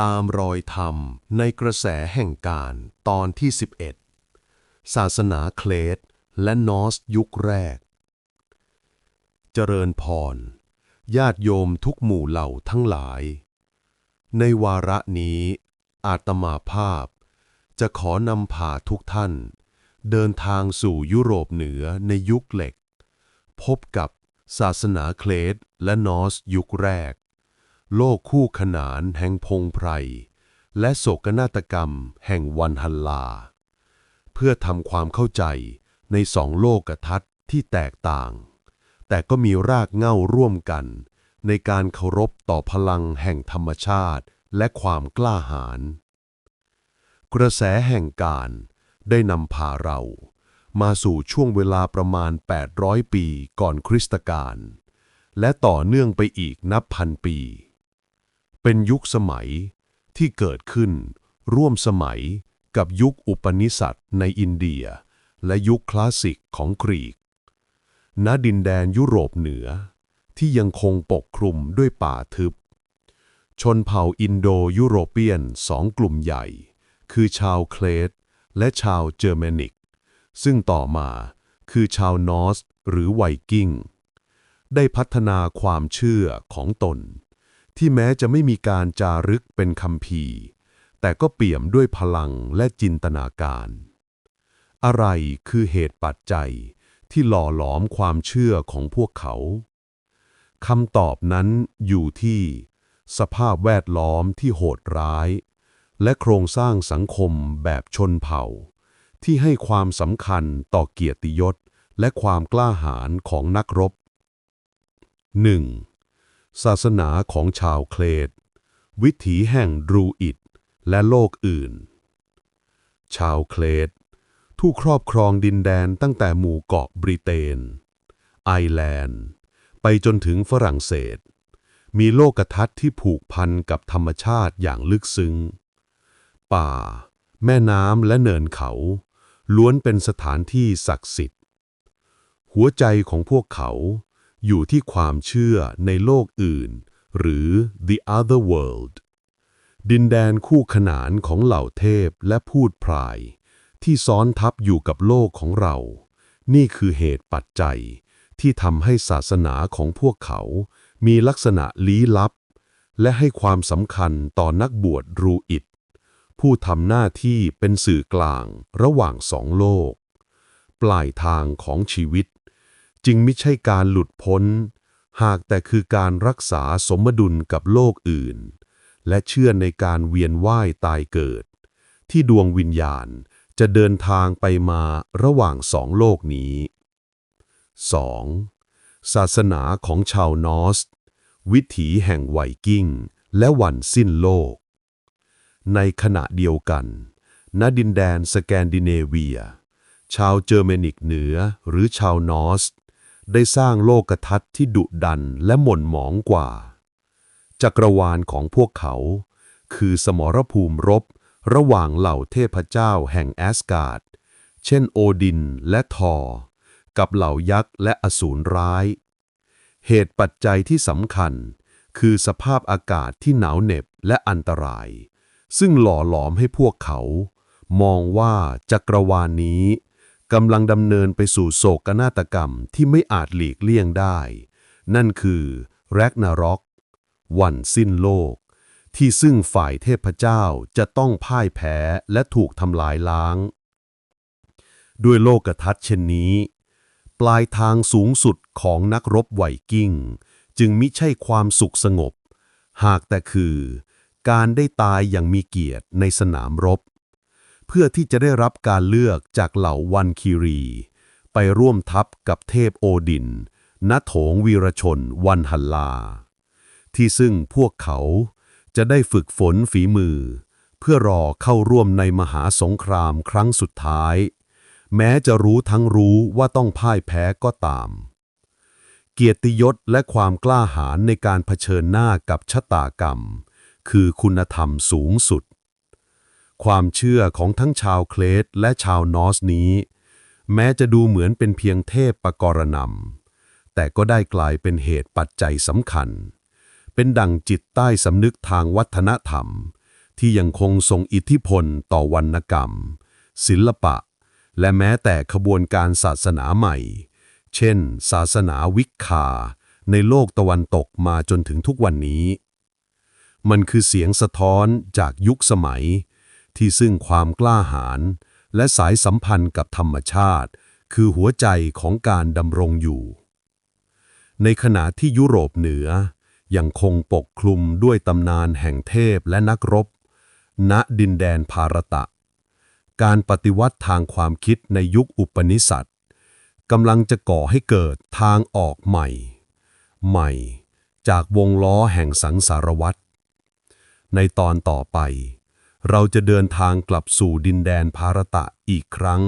ตามรอยธรรมในกระแสแห่งการตอนที่ 11 ศาสนาเคลดและนอสยุคแรก เจริญพร ญาติโยมทุกหมู่เหล่าทั้งหลาย ในวาระนี้ อาตมาภาพ จะขอนำพาทุกท่าน เดินทางสู่ยุโรปเหนือในยุคเหล็ก พบกับศาสนาเคลดและนอสยุคแรก โลกคู่ขนานแห่งพงไพร และโศกนาฏกรรมแห่งวันฮัลลา เพื่อทำความเข้าใจในสองโลกทัศน์ที่แตกต่าง แต่ก็มีรากเหง้าร่วมกัน ในการเคารพต่อพลังแห่งธรรมชาติและความกล้าหาญกระแสแห่งการได้นำพาเรา มาสู่ช่วงเวลาประมาณ 800 ปีก่อนคริสตกาลและต่อเนื่องไปอีกนับพันปี เป็นยุคสมัยที่เกิดขึ้น ร่วมสมัยกับยุคอุปนิสัตในอินเดีย และยุคคลาสสิกของกรีก ณ ดินแดนยุโรปเหนือ ที่ยังคงปกคลุมด้วยป่าทึบ ชนเผ่าอินโดยุโรเปียนสองกลุ่มใหญ่ คือชาวเคลดและชาวเจอร์แมนิก ซึ่งต่อมาคือชาวนอร์สหรือไวกิ้ง ได้พัฒนาความเชื่อของตน ที่แม้จะไม่มีการจารึกเป็นคำพีแต่ก็เปี่ยมด้วยพลังและจินตนาการ อะไรคือเหตุปัจจัยที่หล่อหลอมความเชื่อของพวกเขาคำตอบนั้นอยู่ที่ สภาพแวดล้อมที่โหดร้าย และโครงสร้างสังคมแบบชนเผ่า ที่ให้ความสำคัญต่อเกียรติยศและความกล้าหาญของนักรบ 1. ศาสนาของชาวเคลด วิถีแห่งดรูอิดและโลกอื่น ชาวเคลดทู่ครอบครองดินแดนตั้งแต่หมู่เกาะบริเตน ไอร์แลนด์ ไปจนถึงฝรั่งเศส มีโลกทัศน์ที่ผูกพันกับธรรมชาติอย่างลึกซึ้ง ป่า แม่น้ำและเนินเขา ล้วนเป็นสถานที่ศักดิ์สิทธิ์ หัวใจของพวกเขา อยู่ที่ความเชื่อในโลกอื่น หรือ the other world ดินแดนคู่ขนานของเหล่าเทพและพูดพราย ที่ซ้อนทับอยู่กับโลกของเรา นี่คือเหตุปัจจัย ที่ทำให้ศาสนาของพวกเขา มีลักษณะลี้ลับ และให้ความสำคัญต่อนักบวชรูอิดผู้ทำหน้าที่เป็นสื่อกลางระหว่างสองโลก ปลายทางของชีวิต จึงไม่ใช่การหลุดพ้น หากแต่คือการรักษาสมดุลกับโลกอื่น และเชื่อในการเวียนว่ายตายเกิด ที่ดวงวิญญาณจะเดินทางไปมาระหว่างสองโลกนี้ 2. ศาสนาของชาวนอส วิถีแห่งไวกิ้ง และวันสิ้นโลก ในขณะเดียวกัน ณดินแดนสแกนดิเนเวีย ชาวเจอร์เมนิกเหนือหรือชาวนอส ได้สร้างโลกทัศน์ที่ดุดันและหม่นหมองกว่า จักรวาลของพวกเขา คือสมรภูมิรบ ระหว่างเหล่าเทพเจ้าแห่งแอสการ์ด เช่นโอดินและทอร์กับเหล่ายักษ์และอสูรร้าย เหตุปัจจัยที่สำคัญ คือสภาพอากาศที่หนาวเหน็บและอันตราย ซึ่งหล่อหลอมให้พวกเขา มองว่าจักรวาลนี้ กำลังดำเนินไปสู่โศกนาฏกรรมที่ไม่อาจหลีกเลี่ยงได้ นั่นคือแรกนารอกวันสิ้นโลก ที่ซึ่งฝ่ายเทพเจ้าจะต้องพ่ายแพ้และถูกทำลายล้าง ด้วยโลกทัศน์เช่นนี้ ปลายทางสูงสุดของนักรบไวกิ้ง จึงมิใช่ความสุขสงบ หากแต่คือ การได้ตายอย่างมีเกียรติในสนามรบ เพื่อที่จะได้รับการเลือกจากเหล่าวันคีรี ไปร่วมทัพกับเทพโอดินณโถงวีรชนวันฮัลลา ที่ซึ่งพวกเขาจะได้ฝึกฝนฝีมือ เพื่อรอเข้าร่วมในมหาสงครามครั้งสุดท้าย แม้จะรู้ทั้งรู้ว่าต้องพ่ายแพ้ก็ตาม เกียรติยศและความกล้าหาญในการเผชิญหน้ากับชะตากรรม คือคุณธรรมสูงสุด ความเชื่อของทั้งชาวเคลดและชาวนอสนี้ แม้จะดูเหมือนเป็นเพียงเทพประกรณำแต่ก็ได้กลายเป็นเหตุปัจจัยสำคัญ เป็นดั่งจิตใต้สำนึกทางวัฒนธรรม ที่ยังคงทรงอิทธิพลต่อวรรณกรรม ศิลปะ และแม้แต่ขบวนการศาสนาใหม่ เช่น ศาสนาวิกคา ในโลกตะวันตกมาจนถึงทุกวันนี้ มันคือเสียงสะท้อนจากยุคสมัย ที่ซึ่งความกล้าหาญและสายสัมพันธ์กับธรรมชาติ คือหัวใจของการดำรงอยู่ ในขณะที่ยุโรปเหนือ ยังคงปกคลุมด้วยตำนานแห่งเทพและนักรบ ณดินแดนภารตะ การปฏิวัติทางความคิดในยุคอุปนิสัตกำลังจะก่อให้เกิดทางออกใหม่ ใหม่ จากวงล้อแห่งสังสารวัตรในตอนต่อไป เราจะเดินทางกลับสู่ดินแดนภารตะอีกครั้ง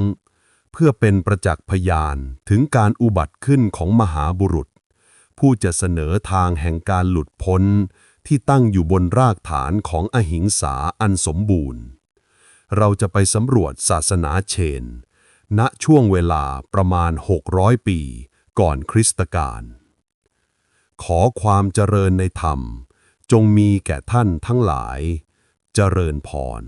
เพื่อเป็นประจักษ์พยานถึงการอุบัติขึ้นของมหาบุรุษ ผู้จะเสนอทางแห่งการหลุดพ้นที่ตั้งอยู่บนรากฐานของอหิงสาอันสมบูรณ์ เราจะไปสำรวจศาสนาเชน ณช่วงเวลาประมาณ 600 ปีก่อนคริสตกาลขอความเจริญในธรรม จงมีแก่ท่านทั้งหลาย เจริญพร